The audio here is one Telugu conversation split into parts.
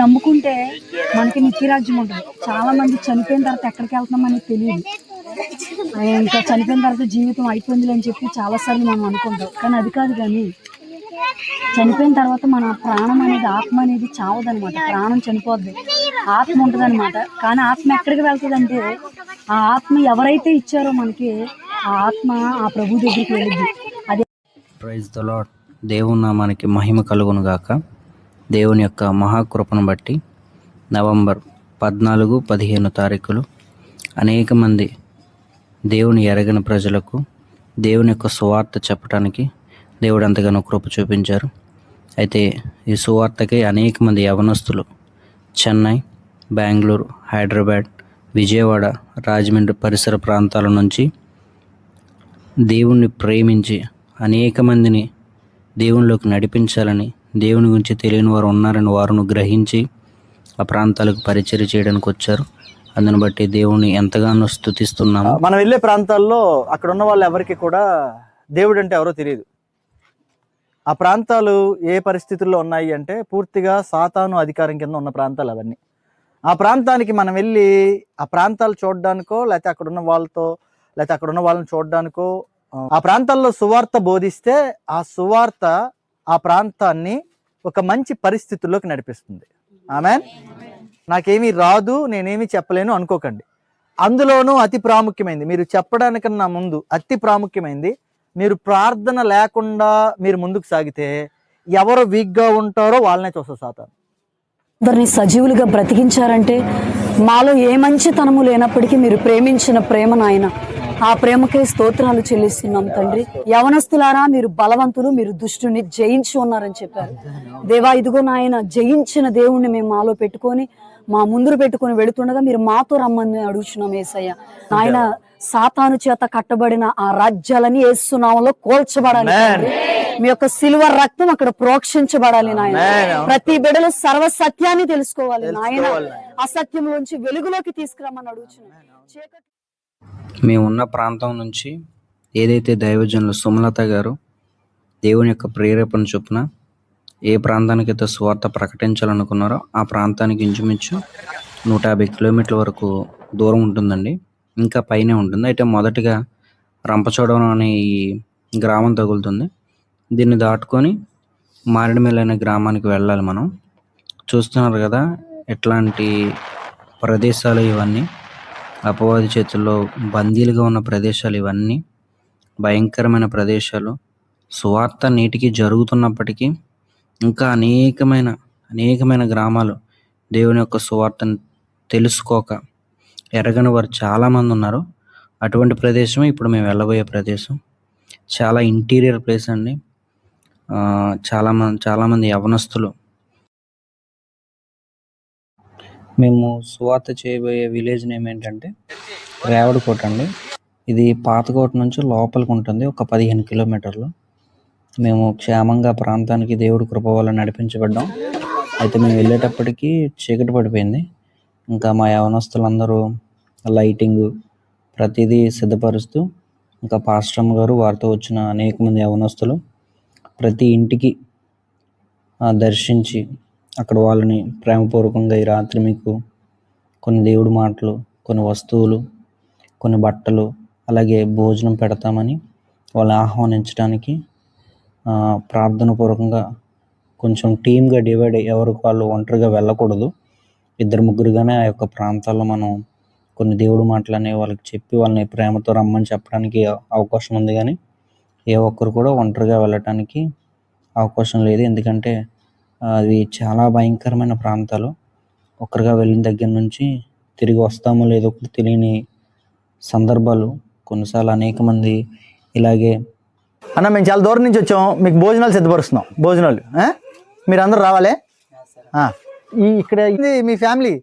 నమ్ముకుంటే మనకి నిత్యరాజ్యం ఉంటుంది. చాలా మంది చనిపోయిన తర్వాత ఎక్కడికి వెళ్తున్నాం అనేది తెలియదు. ఇంకా చనిపోయిన తర్వాత జీవితం అయిపోయింది అని చెప్పి చాలాసార్లు మనం అనుకుంటాం. కానీ అది కాదు కానీ చనిపోయిన తర్వాత మన ప్రాణం అనేది ఆత్మ అనేది చావదనమాట ప్రాణం చనిపోద్ది. ఆత్మ ఉంటుందన్నమాట. కానీ ఆత్మ ఎక్కడికి వెళ్తుందంటే ఆ ఆత్మ ఎవరైతే ఇచ్చారో మనకి ఆ ఆత్మ ఆ ప్రభు దగ్గరికి వెళ్ళింది అదే ప్రైజ్ ద దేవుని మహిమ కలుగును గాక దేవుని యొక్క మహాకృపను బట్టి నవంబర్ పద్నాలుగు పదిహేను తారీఖులు అనేక మంది దేవుని ఎరగని ప్రజలకు దేవుని యొక్క సువార్త చెప్పడానికి దేవుడు ఎంతగానో కృప చూపించారు. అయితే ఈ సువార్తకై అనేక మంది యవనస్తులు చెన్నై బెంగళూరు హైదరాబాద్ విజయవాడ రాజమండ్రి పరిసర ప్రాంతాల నుంచి దేవుణ్ణి ప్రేమించి అనేక మందిని దేవునిలోకి నడిపించాలని దేవుని గురించి తెలియని వారు ఉన్నారని వారును గ్రహించి ఆ ప్రాంతాలకు పరిచయం చేయడానికి వచ్చారు. అందుని బట్టి దేవుని ఎంతగానో స్థుతిస్తున్నాము. మనం వెళ్ళే ప్రాంతాల్లో అక్కడ ఉన్న వాళ్ళు ఎవరికి కూడా దేవుడు అంటే ఎవరో తెలియదు. ఆ ప్రాంతాలు ఏ పరిస్థితుల్లో ఉన్నాయి అంటే పూర్తిగా సాతాను అధికారం కింద ఉన్న ప్రాంతాలు అవన్నీ. ఆ ప్రాంతానికి మనం వెళ్ళి ఆ ప్రాంతాలు చూడడానికో లేకపోతే అక్కడ ఉన్న వాళ్ళతో లేకపోతే అక్కడ ఉన్న వాళ్ళని చూడడానికో ఆ ప్రాంతాల్లో సువార్త బోధిస్తే ఆ సువార్త ఆ ప్రాంతాన్ని ఒక మంచి పరిస్థితుల్లోకి నడిపిస్తుంది. ఆమె నాకేమీ రాదు నేనేమీ చెప్పలేను అనుకోకండి. అందులోనూ అతి ప్రాముఖ్యమైంది మీరు చెప్పడానికన్నా ముందు అతి ప్రాముఖ్యమైంది మీరు ప్రార్థన లేకుండా మీరు ముందుకు సాగితే ఎవరు వీక్గా ఉంటారో వాళ్ళనే చూస్తారు సాతాను. అందరిని సజీవులుగా బ్రతికించారంటే మాలో ఏ మంచితనము లేనప్పటికీ మీరు ప్రేమించిన ప్రేమ నాయన. ఆ ప్రేమకే స్తోత్రాలు చెల్లిస్తున్నాం తండ్రి. యవనస్తులారా మీరు బలవంతులు మీరు దుష్టుని జయించి ఉన్నారని చెప్పారు. దేవా ఇదిగో నాయన జయించిన దేవుణ్ణి మేము మాలో పెట్టుకొని మా ముందురు పెట్టుకొని వెళుతుండగా మీరు మాతో రమ్మని అడుగుచున్నాం ఏసయ్య. నాయన సాతాను చేత కట్టబడిన ఆ రాజ్యాలని ఏసునామంలో కోల్చబడాలి. మీ యొక్క సిల్వర్ రక్తం అక్కడ ప్రోక్షించబడాలి నాయన. ప్రతి బిడలు సర్వ సత్యాన్ని తెలుసుకోవాలి నాయన. అసత్యంలోంచి వెలుగులోకి తీసుకురమ్మని అడుగుచున్నాం. చీకటి మేమున్న ప్రాంతం నుంచి ఏదైతే దైవజనులు సుమలత గారు దేవుని యొక్క ప్రేరేపణ చొప్పున ఏ ప్రాంతానికైతే సువార్త ప్రకటించాలనుకున్నారో ఆ ప్రాంతానికి ఇంచుమించు నూట యాభై కిలోమీటర్ల వరకు దూరం ఉంటుందండి. ఇంకా పైనే ఉంటుంది. అయితే మొదటిగా రంపచోడవరం అనే ఈ గ్రామం తగులుతుంది. దీన్ని దాటుకొని మారేడుమిల్లి అనే గ్రామానికి వెళ్ళాలి మనం. చూస్తున్నారు కదా ఎట్లాంటి ప్రదేశాలు ఇవన్నీ. అపవాది చేతుల్లో బందీలుగా ఉన్న ప్రదేశాలు ఇవన్నీ భయంకరమైన ప్రదేశాలు సువార్త నీటికి జరుగుతున్నప్పటికీ ఇంకా అనేకమైన అనేకమైన గ్రామాలు దేవుని యొక్క సువార్తను తెలుసుకోక ఎరగని వారు చాలామంది ఉన్నారు. అటువంటి ప్రదేశమే ఇప్పుడు మేము వెళ్ళబోయే ప్రదేశం. చాలా ఇంటీరియర్ ప్లేస్ అండి. చాలా మంది చాలామంది యవనస్తులు మేము సువార్త చేయబోయే విలేజ్ నేమ్ ఏంటంటే రేవడకోట అండి. ఇది పాతకోట నుంచి లోపలికి ఉంటుంది ఒక పదిహేను కిలోమీటర్లు. మేము క్షేమంగా ప్రాంతానికి దేవుడి కృప వల్ల నడిపించబడ్డాం. అయితే మేము వెళ్ళేటప్పటికి చీకటి పడిపోయింది. ఇంకా మా యవనస్తులందరూ లైటింగ్ ప్రతిదీ సిద్ధపరుస్తూ ఇంకా పాస్టమ్ గారు వారితో వచ్చిన అనేక మంది యవనస్తులు ప్రతి ఇంటికి దర్శించి అక్కడ వాళ్ళని ప్రేమపూర్వకంగా ఈ రాత్రి మీకు కొన్ని దేవుడి మాటలు కొన్ని వస్తువులు కొన్ని బట్టలు అలాగే భోజనం పెడతామని వాళ్ళని ఆహ్వానించడానికి ప్రార్థన పూర్వకంగా కొంచెం టీమ్గా డివైడ్ అయ్యి ఎవరికి వాళ్ళు ఒంటరిగా వెళ్ళకూడదు. ఇద్దరు ముగ్గురుగానే ఆ యొక్క ప్రాంతాల్లో మనం కొన్ని దేవుడు మాటలనే వాళ్ళకి చెప్పి వాళ్ళని ప్రేమతో రమ్మని చెప్పడానికి అవకాశం ఉంది కానీ ఏ ఒక్కరు కూడా ఒంటరిగా వెళ్ళటానికి అవకాశం లేదు. ఎందుకంటే అవి చాలా భయంకరమైన ప్రాంతాలు. ఒక్కరిగా వెళ్ళిన దగ్గర నుంచి తిరిగి వస్తామో లేదో కూడా తెలియని సందర్భాలు. కొన్నిసార్లు అనేక మంది ఇలాగే అన్న మేము చాలా దూరం నుంచి వచ్చాం. మీకు భోజనాలు సిద్ధపరుస్తున్నాం. భోజనాలు ఆ? మీరు అందరూ రావాలే? ఆ. ఈ ఇక్కడ ఇది మీ ఫ్యామిలీ?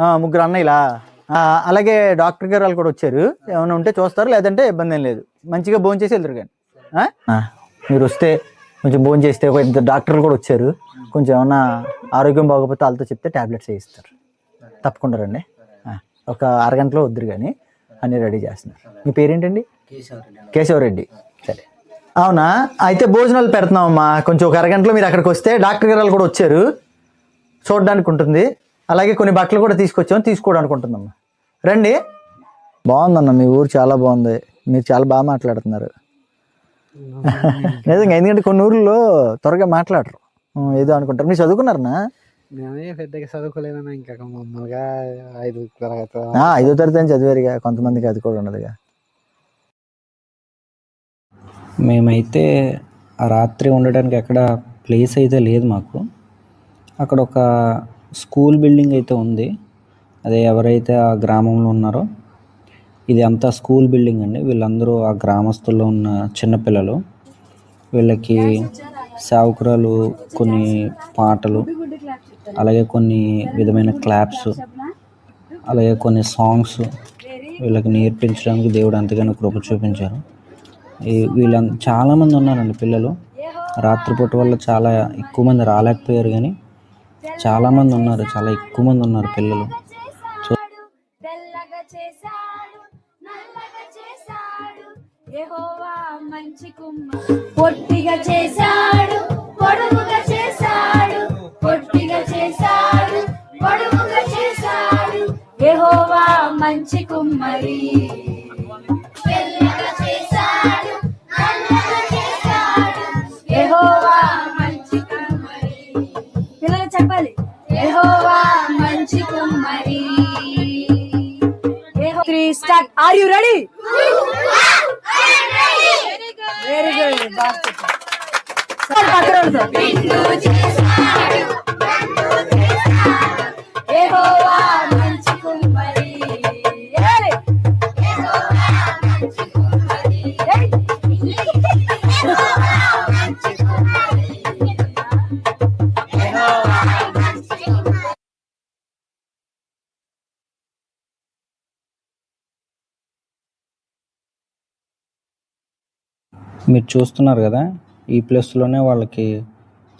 ఆ, ముగ్గురు అన్నయ్యలా? ఆ, అలాగే డాక్టర్ గారు వాళ్ళు కూడా వచ్చారు. ఏమైనా ఉంటే చూస్తారు. లేదంటే ఇబ్బంది ఏం లేదు. మంచిగా భోజనం చేసి వెళ్తారు కానీ. ఆ? ఆ, మీరు వస్తే కొంచెం భోజనం చేస్తే ఒక ఇద్దరు డాక్టర్లు కూడా వచ్చారు. కొంచెం ఏమన్నా ఆరోగ్యం బాగోకపోతే వాళ్ళతో చెప్తే టాబ్లెట్స్ వేయిస్తారు. తప్పకుండా రండి. ఒక అరగంటలో వద్దురు కానీ అన్నీ రెడీ చేస్తున్నారు. మీ పేరేంటండి? కేశవరెడ్డి. సరే. అవునా? అయితే భోజనాలు పెడుతున్నామమ్మా కొంచెం ఒక అరగంటలో మీరు అక్కడికి వస్తే డాక్టర్ గారు వాళ్ళు కూడా వచ్చారు. చూడడానికి ఉంటుంది. అలాగే కొన్ని బట్టలు కూడా తీసుకొచ్చాము తీసుకోవడానికి ఉంటుందమ్మా. రండి. బాగుందన్న మీ ఊరు చాలా బాగుంది. మీరు చాలా బాగా మాట్లాడుతున్నారు. నిజంగా ఎందుకంటే కొన్ని ఊర్లో త్వరగా మాట్లాడరు. ఏదో అనుకుంటారు. మీరు చదువుకున్నారనా? మేమే పెద్దగా చదువుకోలేదన్నా ఇంకా మామూలుగా ఐదు తరగతి ఆ, ఐదో తరగతి అని చదివారుగా. కొంతమందికి అది కూడా ఉండదుగా. మేమైతే ఆ రాత్రి ఉండడానికి ఎక్కడ ప్లేస్ అయితే లేదు మాకు. అక్కడ ఒక స్కూల్ బిల్డింగ్ అయితే ఉంది. అదే ఎవరైతే ఆ గ్రామంలో ఉన్నారో ఇది అంతా స్కూల్ బిల్డింగ్ అండి. వీళ్ళందరూ ఆ గ్రామస్తుల్లో ఉన్న చిన్నపిల్లలు వీళ్ళకి సేవకురాలు కొన్ని పాటలు అలాగే కొన్ని విధమైన క్లాప్స్ అలాగే కొన్ని సాంగ్స్ వీళ్ళకి నేర్పించడానికి దేవుడు అంతగానో కృప చూపించారు. ఈ వీళ్ళ చాలామంది ఉన్నారండి పిల్లలు. రాత్రిపూట వల్ల చాలా ఎక్కువ మంది రాలేకపోయారు కానీ చాలామంది ఉన్నారు చాలా ఎక్కువ మంది ఉన్నారు పిల్లలు. మంచి కుమ్మ పొట్టిగా చేశాడు పొడుగుగా చేశాడు పొట్టిగా చేశాడు పొడుగుగా చేశాడు. యెహోవా మంచి కుమ్మరి తెల్లగా చేశాడు నల్లగా చేశాడు. మంచి కుమ్మరి పిల్లలు చెప్పాలి. యెహోవా మంచి కుమ్మరి three are you ready very good పక్కన మీరు చూస్తున్నారు కదా ఈ ప్లేస్లోనే వాళ్ళకి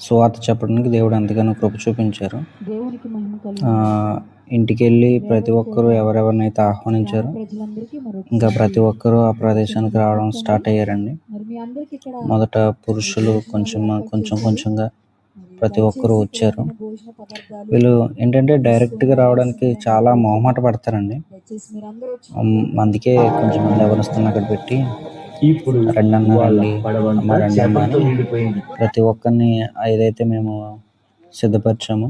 సువార్త చెప్పడానికి దేవుడు ఎంతగానో కృప చూపించారు. ఇంటికి వెళ్ళి ప్రతి ఒక్కరూ ఎవరెవరినైతే ఆహ్వానించారో ఇంకా ప్రతి ఒక్కరూ ఆ ప్రదేశానికి రావడం స్టార్ట్ అయ్యారండి. మొదట పురుషులు కొంచెం కొంచెం కొంచెంగా ప్రతి ఒక్కరూ వచ్చారు. వీళ్ళు ఏంటంటే డైరెక్ట్గా రావడానికి చాలా మొహమాట పడతారండి. అందుకే కొంచెం మంది ఎవరిస్తున్న అక్కడ పెట్టి అని ప్రతి ఒక్కరిని ఏదైతే మేము సిద్ధపరిచామో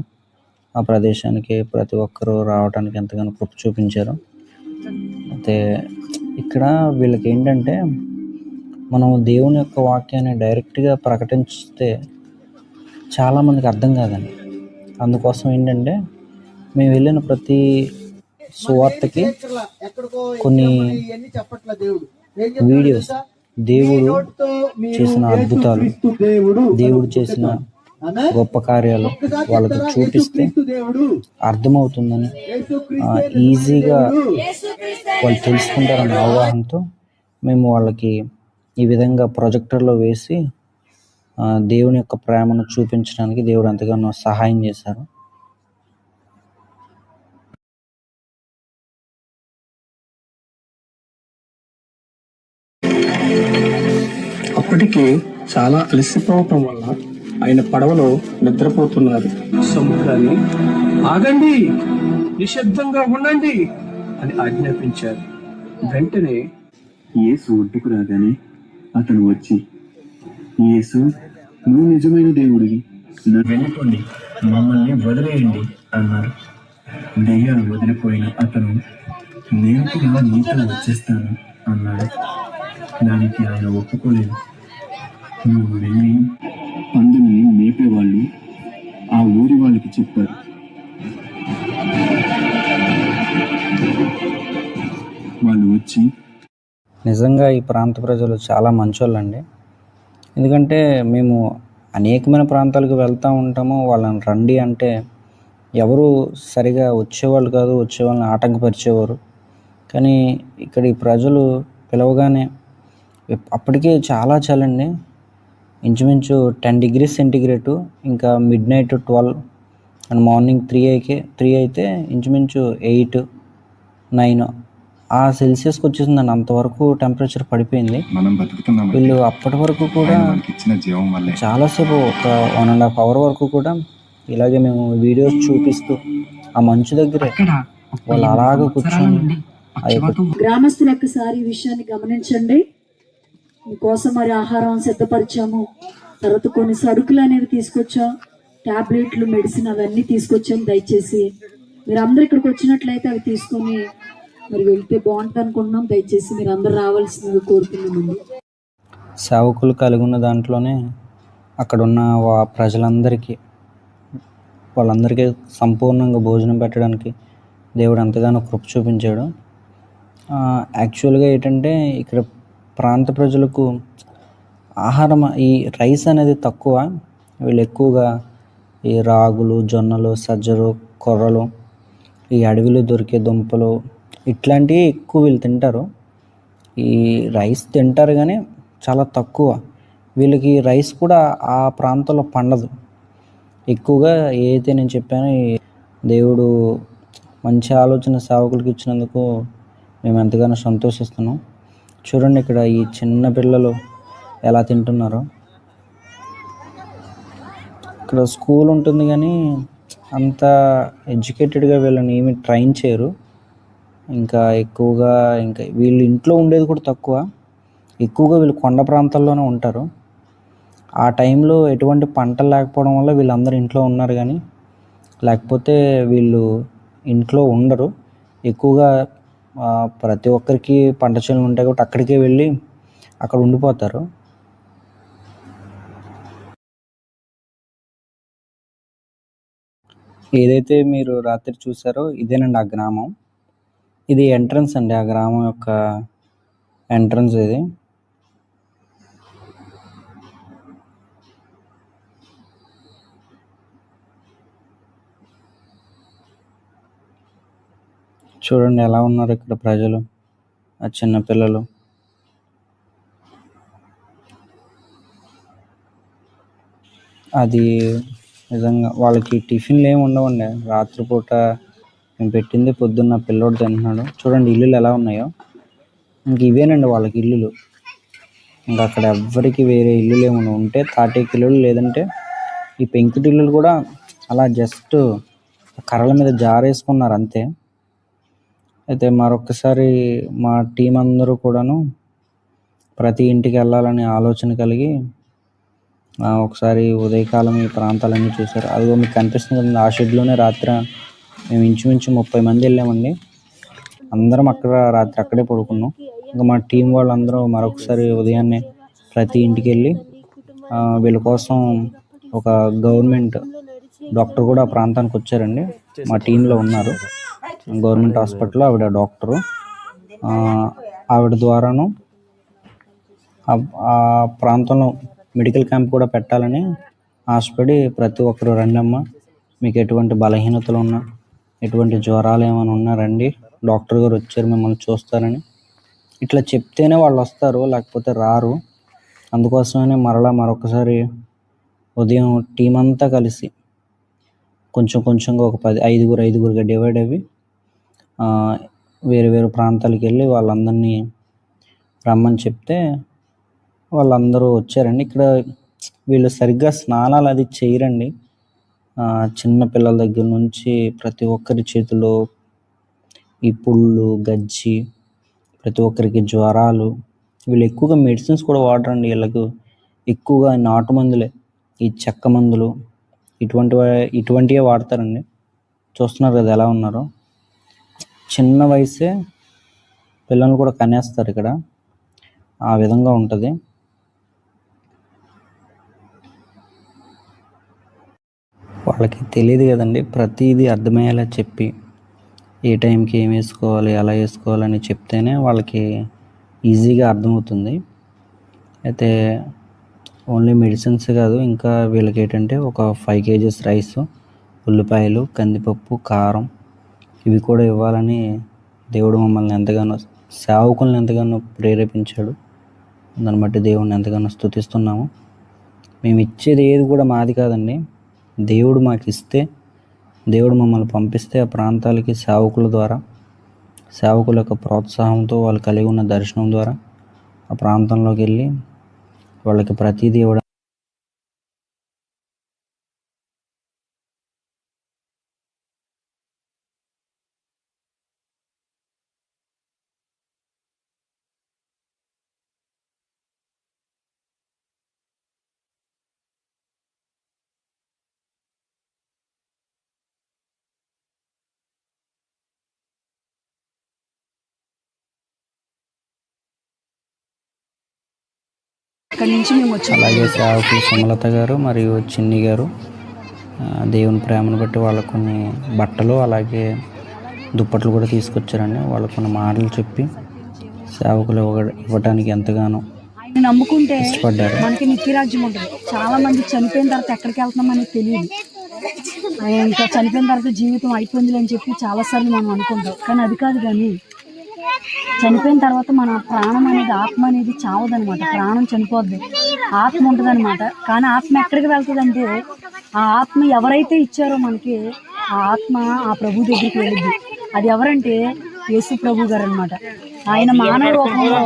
ఆ ప్రదేశానికి ప్రతి ఒక్కరూ రావడానికి ఎంతగానో కృప చూపించారు. అయితే ఇక్కడ వీళ్ళకి ఏంటంటే మనం దేవుని యొక్క వాక్యాన్ని డైరెక్ట్గా ప్రకటిస్తే చాలామందికి అర్థం కాదండి. అందుకోసం ఏంటంటే మేము వెళ్ళిన ప్రతి సువార్తకి కొన్ని వీడియోస్. దేవుడు చేసిన అద్భుతాలు. దేవుడు చేసిన గొప్ప కార్యాలు వాళ్ళకి చూపిస్తే అర్థమవుతుందని ఈజీగా వాళ్ళు తెలుసుకుంటారన్న అవగాహనతో మేము వాళ్ళకి ఈ విధంగా ప్రొజెక్టర్లో వేసి ఆ, దేవుని యొక్క ప్రేమను చూపించడానికి దేవుడు ఎంతగానో సహాయం చేశారు. అప్పటికే చాలా అలసిపోవటం వల్ల ఆయన పడవలో నిద్రపోతున్నారు. సముద్రాన్ని ఆగండి నిశ్శబ్దంగా ఉండండి అని ఆజ్ఞాపించారు. వెంటనే యేసు ఒడ్డుకు రాగానే అతను వచ్చి యేసు నువ్వు నిజమైన దేవుడివి. వెళ్ళిపోండి మమ్మల్ని వదిలేయండి అన్నారు. దెయ్యాలు వదిలిపోయిన అతను నేను కూడా నీతో వచ్చేస్తాను అన్నాడు. దానికి ఆయన ఒప్పుకోలేదు. నువ్వు వెళ్ళి పందుల్ని మేపేవాళ్ళు ఆ ఊరి వాళ్ళకి చెప్పారు. వాళ్ళు వచ్చి నిజంగా ఈ ప్రాంత ప్రజలు చాలా మంచోళ్ళండి. ఎందుకంటే మేము అనేకమైన ప్రాంతాలకు వెళ్తూ ఉంటాము. వాళ్ళని రండి అంటే ఎవరు సరిగా వచ్చేవాళ్ళు కాదు వచ్చేవాళ్ళని ఆటంకపరిచేవారు. కానీ ఇక్కడ ఈ ప్రజలు పిలవగానే అప్పటికే చాలా చలండి ఇంచుమించు టెన్ డిగ్రీస్ సెంటిగ్రేటు ఇంకా midnight twelve and morning three అయితే త్రీ అయితే ఇంచుమించు ఎయిట్ నైన్. ఆ సెల్సియస్కి వచ్చేసిందండి అంతవరకు టెంపరేచర్ పడిపోయింది. మనం బతుకుతున్నాం వీళ్ళు అప్పటి వరకు కూడా చాలాసేపు ఒక వన్ అండ్ హాఫ్ అవర్ వరకు కూడా ఇలాగే మేము వీడియోస్ చూపిస్తూ ఆ మంచు దగ్గరే వాళ్ళు అలాగే కూర్చొని గ్రామస్తులు ఒక్కసారి ఈ విషయాన్ని గమనించండి. మీకోసం మరి ఆహారం సిద్ధపరిచాము. తర్వాత కొన్ని సరుకులు అనేవి తీసుకొచ్చాం. ట్యాబ్లెట్లు మెడిసిన్ అవన్నీ తీసుకొచ్చాం దయచేసి. మీరు అందరు ఇక్కడికి వచ్చినట్లయితే అవి తీసుకొని మరి వెళ్తే బాగుంటుంది అనుకుంటున్నాం. దయచేసి మీరు అందరు రావాల్సిందిగా కోరుతున్నామండి. సేవకులు కలిగి ఉన్న దాంట్లోనే అక్కడ ఉన్న వా- ప్రజలందరికీ వాళ్ళందరికీ సంపూర్ణంగా భోజనం పెట్టడానికి దేవుడు అంతగానో కృప చూపించాడు. యాక్చువల్గా ఏంటంటే ఇక్కడ ప్రాంత ప్రజలకు ఆహారం ఈ రైస్ అనేది తక్కువ. వీళ్ళు ఎక్కువగా ఈ రాగులు జొన్నలు సజ్జలు కొర్రలు ఈ అడవిలో దొరికే దుంపలు ఇట్లాంటివి ఎక్కువ వీళ్ళు తింటారు. ఈ రైస్ తింటారు కానీ చాలా తక్కువ. వీళ్ళకి రైస్ కూడా ఆ ప్రాంతంలో పండదు. ఎక్కువగా ఏదైతే నేను చెప్పానో దేవుడు మంచి ఆలోచన సేవకులకి ఇచ్చినందుకు మేము ఎంతగానో సంతోషిస్తున్నాం. చూడండి ఇక్కడ ఈ చిన్న పిల్లలు ఎలా తింటున్నారో. ఇక్కడ స్కూల్ ఉంటుంది కానీ అంత ఎడ్యుకేటెడ్గా వీళ్ళని ఏమి ట్రైన్ చేయరు. ఇంకా ఎక్కువగా ఇంకా వీళ్ళు ఇంట్లో ఉండేది కూడా తక్కువ. ఎక్కువగా వీళ్ళు కొండ ప్రాంతాల్లోనే ఉంటారు. ఆ టైంలో ఎటువంటి పంటలు లేకపోవడం వల్ల వీళ్ళందరూ ఇంట్లో ఉన్నారు కానీ లేకపోతే వీళ్ళు ఇంట్లో ఉండరు. ఎక్కువగా ప్రతి ఒక్కరికి పంట చేనులు ఉంటాయి కాబట్టి అక్కడికే వెళ్ళి అక్కడ ఉండిపోతారు. ఏదైతే మీరు రాత్రి చూసారో ఇదేనండి ఆ గ్రామం. ఇది ఎంట్రన్స్ అండి ఆ గ్రామం యొక్క ఎంట్రన్స్ ఇది. చూడండి ఎలా ఉన్నారు ఇక్కడ ప్రజలు ఆ చిన్న పిల్లలు. అది నిజంగా వాళ్ళకి టిఫిన్లు ఏమి ఉండవండి. రాత్రిపూట మేము పెట్టింది పొద్దున్న పిల్లోడు తింటున్నాడు. చూడండి ఇల్లులు ఎలా ఉన్నాయో. ఇంక ఇవేనండి వాళ్ళకి ఇల్లులు. ఇంకా అక్కడ ఎవ్వరికి వేరే ఇల్లులు ఏమైనా ఉంటే తాటేకి ఇల్లులు లేదంటే ఈ పెంకుటిల్లులు కూడా అలా జస్ట్ కర్రల మీద జారేసుకున్నారు అంతే. అయితే మరొకసారి మా టీం అందరూ కూడాను ప్రతి ఇంటికి వెళ్ళాలనే ఆలోచన కలిగి ఒకసారి ఉదయకాలం ఈ ప్రాంతాలన్నీ చూసారు అదిగో మీకు కనిపిస్తుంది ఆ షెడ్లోనే రాత్రి మేము ఇంచుమించు ముప్పై మంది వెళ్ళామండి. అందరం అక్కడ రాత్రి అక్కడే పడుకున్నాం. ఇంకా మా టీం వాళ్ళందరూ మరొకసారి ఉదయాన్నే ప్రతి ఇంటికి వెళ్ళి వీళ్ళ కోసం ఒక గవర్నమెంట్ డాక్టర్ కూడా ఆ ప్రాంతానికి వచ్చారండి. మా టీంలో ఉన్నారు. గవర్నమెంట్ హాస్పిటల్లో ఆవిడ డాక్టరు. ఆవిడ ద్వారాను ఆ- ప్రాంతంలో మెడికల్ క్యాంప్ కూడా పెట్టాలని ఆశపడి ప్రతి ఒక్కరు రండమ్మ మీకు ఎటువంటి బలహీనతలు ఉన్నా ఎటువంటి జ్వరాలు ఏమైనా ఉన్నా రండి డాక్టర్ గారు వచ్చారు మిమ్మల్ని చూస్తారని. ఇట్లా చెప్తేనే వాళ్ళు వస్తారు లేకపోతే రారు. అందుకోసమనే మరలా మరొకసారి ఉదయం టీం అంతా కలిసి కొంచెం కొంచెంగా ఒక పది ఐదుగురు ఐదుగురుగా డివైడ్ అయ్యి వేరు వేరు ప్రాంతాలకు వెళ్ళి వాళ్ళందరినీ రమ్మని చెప్తే వాళ్ళందరూ వచ్చారండి. ఇక్కడ వీళ్ళు సరిగ్గా స్నానాలు అది చేయరండి. చిన్న పిల్లల దగ్గర నుంచి ప్రతి ఒక్కరి చేతిలో ఈ పుళ్ళు గజ్జి ప్రతి ఒక్కరికి జ్వరాలు వీళ్ళు ఎక్కువగా మెడిసిన్స్ కూడా వాడరండి. వీళ్ళకు ఎక్కువగా నాటు మందులే ఈ చెక్క మందులు ఇటువంటి ఇటువంటివే వాడతారండి. చూస్తున్నారు కదా ఎలా ఉన్నారో. చిన్న వయసే పిల్లల్ని కూడా కనేస్తారు ఇక్కడ. ఆ విధంగా ఉంటుంది. వాళ్ళకి తెలియదు కదండి ప్రతిదీ అర్థమయ్యేలా చెప్పి ఏ టైంకి ఏం వేసుకోవాలి ఎలా వేసుకోవాలని చెప్తేనే వాళ్ళకి ఈజీగా అర్థమవుతుంది. అయితే ఓన్లీ మెడిసిన్స్ కాదు ఇంకా వీళ్ళకి ఏంటంటే ఒక ఫైవ్ కేజీస్ రైస్ ఉల్లిపాయలు కందిపప్పు కారం ఇవి కూడా ఇవ్వాలని దేవుడు మమ్మల్ని ఎంతగానో సేవకుల్ని ఎంతగానో ప్రేరేపించాడు. దాన్ని బట్టి దేవుడిని ఎంతగానో స్థుతిస్తున్నాము మేము ఇచ్చేది ఏది కూడా మాది కాదండి. దేవుడు మాకు ఇస్తే దేవుడు మమ్మల్ని పంపిస్తే ఆ ప్రాంతాలకి సేవకుల ద్వారా సేవకుల యొక్క ప్రోత్సాహంతో వాళ్ళు కలిగి ఉన్న దర్శనం ద్వారా ఆ ప్రాంతంలోకి వెళ్ళి వాళ్ళకి ప్రతిదీ ఇవ్వడం అక్కడి నుంచి మేము వచ్చాము అలాగే సేవకులు సుమలత గారు మరియు చిన్ని గారు దేవుని ప్రేమను బట్టి వాళ్ళకు కొన్ని బట్టలు అలాగే దుప్పట్లు కూడా తీసుకొచ్చారండి. వాళ్ళకు కొన్ని మాటలు చెప్పి సేవకులు ఇవ్వ- ఇవ్వడానికి ఎంతగానో నమ్ముకుంటే ఇష్టపడ్డారు. మనకి నిత్యరాజ్యం ఉంటుంది. చాలా మంది చనిపోయిన తర్వాత ఎక్కడికి వెళ్తున్నాం అనేది తెలియదు. ఇంకా చనిపోయిన తర్వాత జీవితం అయిపోయింది అని చెప్పి చాలాసార్లు మనం అనుకుంటాం. కానీ అది కాదు కానీ చనిపోయిన తర్వాత మన ప్రాణం అనేది ఆత్మ అనేది చావదనమాట ప్రాణం చనిపోద్ది. ఆత్మ ఉంటుందన్నమాట. కానీ ఆత్మ ఎక్కడికి వెళ్తుందంటే ఆ ఆత్మ ఎవరైతే ఇచ్చారో మనకి ఆ ఆత్మ ఆ ప్రభు దగ్గరికి వెళ్ళింది అది ఎవరంటే యేసు ప్రభు గారు అనమాట ఆయన మానవ రూపంలో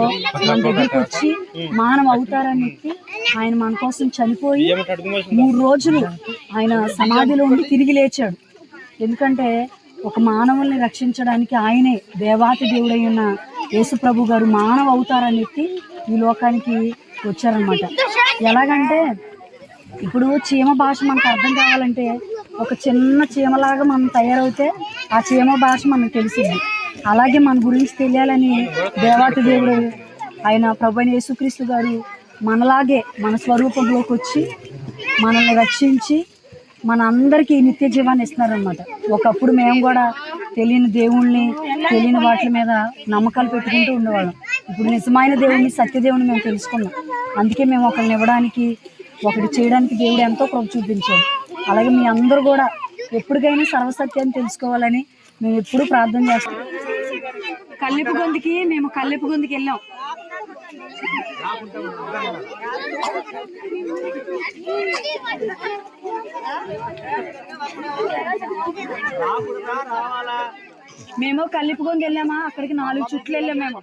మన దగ్గరికి వచ్చి మానవ అవతారాన్ని ఎత్తి ఆయన మన కోసం చనిపోయి మూడు రోజులు ఆయన సమాధిలో ఉండి తిరిగి లేచాడు. ఎందుకంటే ఒక మానవుల్ని రక్షించడానికి ఆయనే దేవాతి దేవుడైన యేసుప్రభు గారు మానవ అవతారాన్ని ఎత్తి ఈ లోకానికి వచ్చారనమాట ఎలాగంటే ఇప్పుడు చీమ భాష మనకు అర్థం కావాలంటే ఒక చిన్న చీమలాగా మనం తయారవుతే ఆ చీమ భాష మనకు తెలిసింది అలాగే మన గురించి తెలియాలని దేవాతి దేవుడు ఆయన ప్రభు యేసుక్రీస్తు గారు మనలాగే మన స్వరూపంలోకి వచ్చి మనల్ని రక్షించి మన అందరికీ నిత్య జీవాన్ని ఇస్తున్నారనమాట ఒకప్పుడు మేము కూడా తెలియని దేవుణ్ణి తెలియని వాటి మీద నమ్మకాలు పెట్టుకుంటూ ఉండేవాళ్ళం. ఇప్పుడు నిజమైన దేవుణ్ణి సత్యదేవుని మేము తెలుసుకున్నాం. అందుకే మేము ఒకరిని ఇవ్వడానికి ఒకటి చేయడానికి దేవుడు ఎంతో కృప చూపించాడు. అలాగే మీ అందరూ కూడా ఎప్పటికైనా సర్వసత్యాన్ని తెలుసుకోవాలని మేము ఎప్పుడూ ప్రార్థన చేస్తాం. కల్లెపు గొంతుకి మేము కల్లెపు గొంతుకి వెళ్ళాం. మేము కల్లిపుగొంగి వెళ్ళామా? అక్కడికి నాలుగు చుట్లు వెళ్ళాం మేము.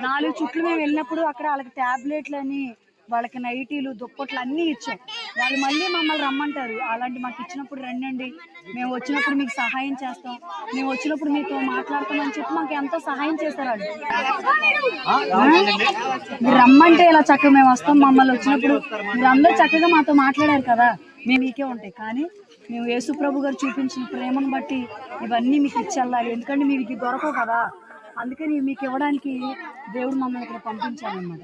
నాలుగు చుట్లు మేము వెళ్ళినప్పుడు అక్కడ వాళ్ళకి టాబ్లెట్లు అని వాళ్ళకి నైటీలు దుప్పట్లు అన్నీ ఇచ్చాం. వాళ్ళు మళ్ళీ మమ్మల్ని రమ్మంటారు. అలాంటి మాకు ఇచ్చినప్పుడు రండి మేము వచ్చినప్పుడు మీకు సహాయం చేస్తాం. మేము వచ్చినప్పుడు మీతో మాట్లాడతామని చెప్పి మాకు ఎంతో సహాయం చేశారు వాళ్ళు? మీరు రమ్మంటే ఇలా చక్కగా మేము వస్తాం. మమ్మల్ని వచ్చినప్పుడు మీరు అందరూ చక్కగా మాతో మాట్లాడారు కదా. మేము మీకే ఉంటాయి. కానీ మేము యేసు ప్రభు గారు చూపించిన ప్రేమను బట్టి ఇవన్నీ మీకు ఇచ్చెళ్ళాలి ఎందుకంటే మీకు ఇది దొరకవు కదా. అందుకని మీకు ఇవ్వడానికి దేవుడు మమ్మల్ని ఇక్కడ పంపించాలన్నమాట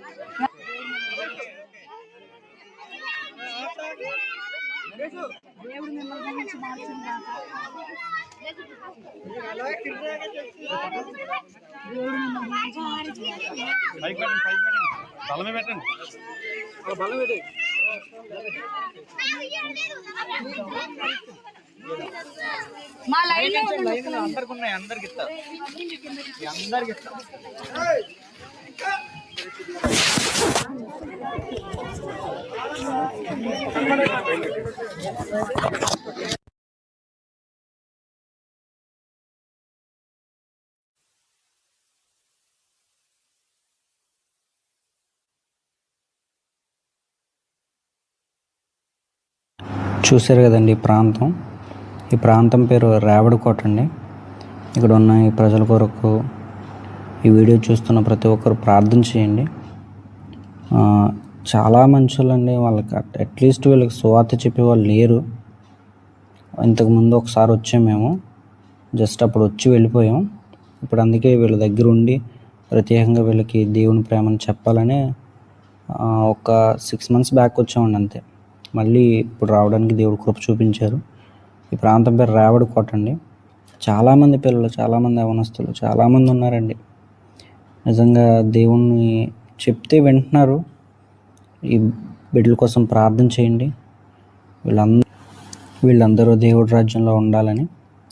దేవుడు మిమ్మల్ని గురించి మార్చిందా దేవుడు మిమ్మల్ని అందరికి మార్చిందా మా లైన్ చూశారు కదండి ఈ ప్రాంతం. ఈ ప్రాంతం పేరు రేవడికోట అండి. ఇక్కడ ఉన్న ఈ ప్రజల కొరకు ఈ వీడియో చూస్తున్న ప్రతి ఒక్కరు ప్రార్థన చేయండి. చాలా మనుషులండి వాళ్ళకి. అట్లీస్ట్ వీళ్ళకి సువార్త చెప్పే వాళ్ళు లేరు. ఇంతకుముందు ఒకసారి వచ్చాము మేము. జస్ట్ అప్పుడు వచ్చి వెళ్ళిపోయాం. ఇప్పుడు అందుకే వీళ్ళ దగ్గర ఉండి ప్రత్యేకంగా వీళ్ళకి దేవుని ప్రేమను చెప్పాలని ఒక సిక్స్ మంత్స్ బ్యాక్ వచ్చామండి అంతే. మళ్ళీ ఇప్పుడు రావడానికి దేవుడు కృప చూపించారు. ఈ ప్రాంతం పేరు రావడి కోట అండి. చాలామంది పిల్లలు చాలామంది అవనస్తులు చాలామంది ఉన్నారండి. నిజంగా దేవుణ్ణి చెప్తే వింటున్నారు. ఈ బిడ్డల కోసం ప్రార్థన చేయండి. వీళ్ళందరూ వీళ్ళందరూ దేవుడి రాజ్యంలో ఉండాలని.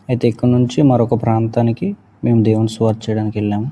అయితే ఇక్కడ నుంచి మరొక ప్రాంతానికి మేము దేవుని స్వార్ చేయడానికి వెళ్ళాము.